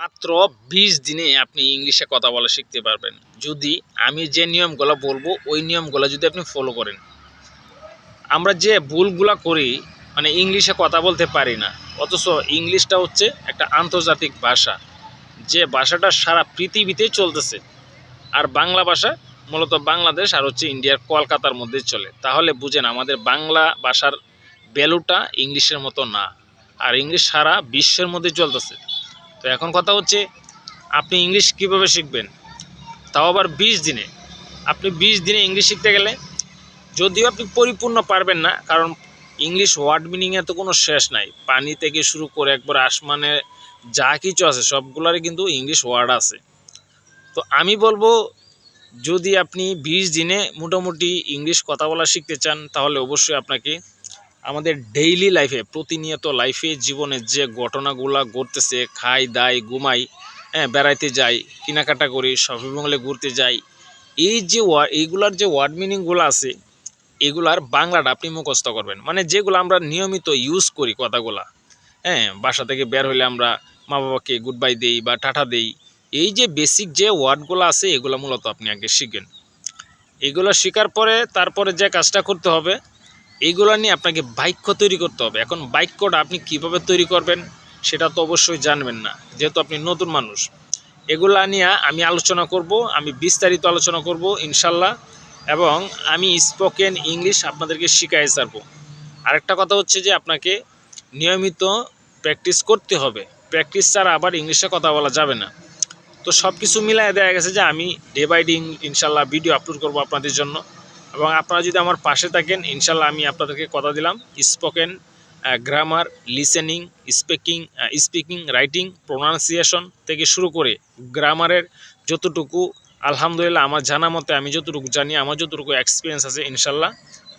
মাত্র বিশ দিনে আপনি ইংলিশে কথা বলা শিখতে পারবেন। যদি আমি যে নিয়মগুলো বলব, ওই নিয়মগুলো যদি আপনি ফলো করেন। আমরা যে ভুলগুলা করি মানে ইংলিশে কথা বলতে পারি না, অথচ ইংলিশটা হচ্ছে একটা আন্তর্জাতিক ভাষা। যে ভাষাটা সারা পৃথিবীতে চলতেছে। আর বাংলা ভাষা, মূলত বাংলাদেশ আর হচ্ছে ইন্ডিয়ার কলকাতার মধ্যে চলে। তাহলে বুঝেন, আমাদের বাংলা ভাষার ভ্যালুটা ইংলিশের মতো না। আর ইংলিশ সারা বিশ্বের মধ্যে চলতেছে। তো এখন কথা হচ্ছে, আপনি ইংলিশ কীভাবে শিখবেন? তাও আবার বিশ দিনে। আপনি বিশ দিনে ইংলিশ শিখতে গেলে যদিও আপনি পরিপূর্ণ পারবেন না, কারণ ইংলিশ ওয়ার্ড মিনিংয়ে তো কোনো শেষ নাই। পানি থেকে শুরু করে একবার আসমানে যা কিছু আছে, সবগুলোরই কিন্তু ইংলিশ ওয়ার্ড আছে। তো আমি বলব, যদি আপনি বিশ দিনে মোটামুটি ইংলিশ কথা বলা শিখতে চান, তাহলে অবশ্যই আপনাকে আমাদের ডেইলি লাইফে প্রতিনিয়ত লাইফে জীবনের যে ঘটনাগুলো ঘটতেছে, খাই, দাই, ঘুমাই হ্যাঁ বেড়াইতে যাই, কেনাকাটা করি শপিং মলে ঘুরতে যাই, এই যে এইগুলার যে ওয়ার্ড মিনিংগুলো আছে, এগুলার বাংলাটা আপনি মুখস্থ করবেন। মানে যেগুলো আমরা নিয়মিত ইউজ করি কথাগুলা হ্যাঁ বাসা থেকে বের হলে আমরা মা বাবাকে গুড বাই দিই বা টাটা দেই, এই যে বেসিক যে ওয়ার্ডগুলো আছে, এগুলো মূলত আপনি আগে শিখবেন। এগুলো শেখার পরে, তারপরে যে কাজটা করতে হবে এইগুলো নিয়ে আপনাকে বাক্য তৈরি করতে হবে। এখন বাক্যটা আপনি কীভাবে তৈরি করবেন সেটা তো অবশ্যই জানবেন না, যেহেতু আপনি নতুন মানুষ। এগুলা নিয়ে আমি আলোচনা করব, আমি বিস্তারিত আলোচনা করব ইনশাল্লাহ, এবং আমি স্পোকেন ইংলিশ আপনাদেরকে শিখাই ছাড়বো। আরেকটা কথা হচ্ছে যে আপনাকে নিয়মিত প্র্যাকটিস করতে হবে। প্র্যাকটিস ছাড়া আবার ইংলিশে কথা বলা যাবে না। তো সব কিছু মিলায় দেখা গেছে যে আমি ডে বাই ডে ইনশাল্লাহ ভিডিও আপলোড করব আপনাদের জন্য। এবং আপনারা যদি আমার পাশে থাকেন, ইনশাল্লাহ আমি আপনাদেরকে কথা দিলাম। Spoken grammar listening speaking speaking writing pronunciation থেকে শুরু করে গ্রামারের যতটুকু, আলহামদুলিল্লাহ আমার জানা মতে আমি যতটুকু জানি, আমার যতটুকু এক্সপিরিয়েন্স আছে, ইনশাল্লাহ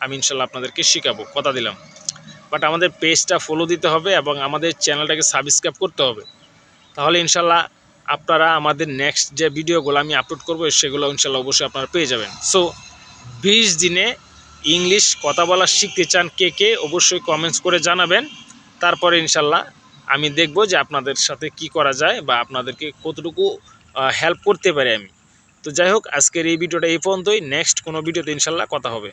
আমি ইনশাল্লাহ আপনাদেরকে শেখাবো, কথা দিলাম। বাট আমাদের পেজটা ফলো দিতে হবে এবং আমাদের চ্যানেলটাকে সাবস্ক্রাইব করতে হবে। তাহলে ইনশাল্লাহ আপনারা আমাদের নেক্সট যে ভিডিওগুলো আমি আপলোড করব, সেগুলো ইনশাল্লাহ অবশ্যই আপনারা পেয়ে যাবেন। সো বিশ দিনে ইংলিশ কথা বলা শিখতে চান কে কে, অবশ্যই কমেন্টস করে জানাবেন। তারপরে ইনশাল্লাহ আমি দেখব যে আপনাদের সাথে কি করা যায় বা আপনাদেরকে কতটুকু হেল্প করতে পারি আমি। তো যাই হোক, আজকের এই ভিডিওটা এই পর্যন্তই। নেক্সট কোনো ভিডিওতে ইনশাল্লাহ কথা হবে।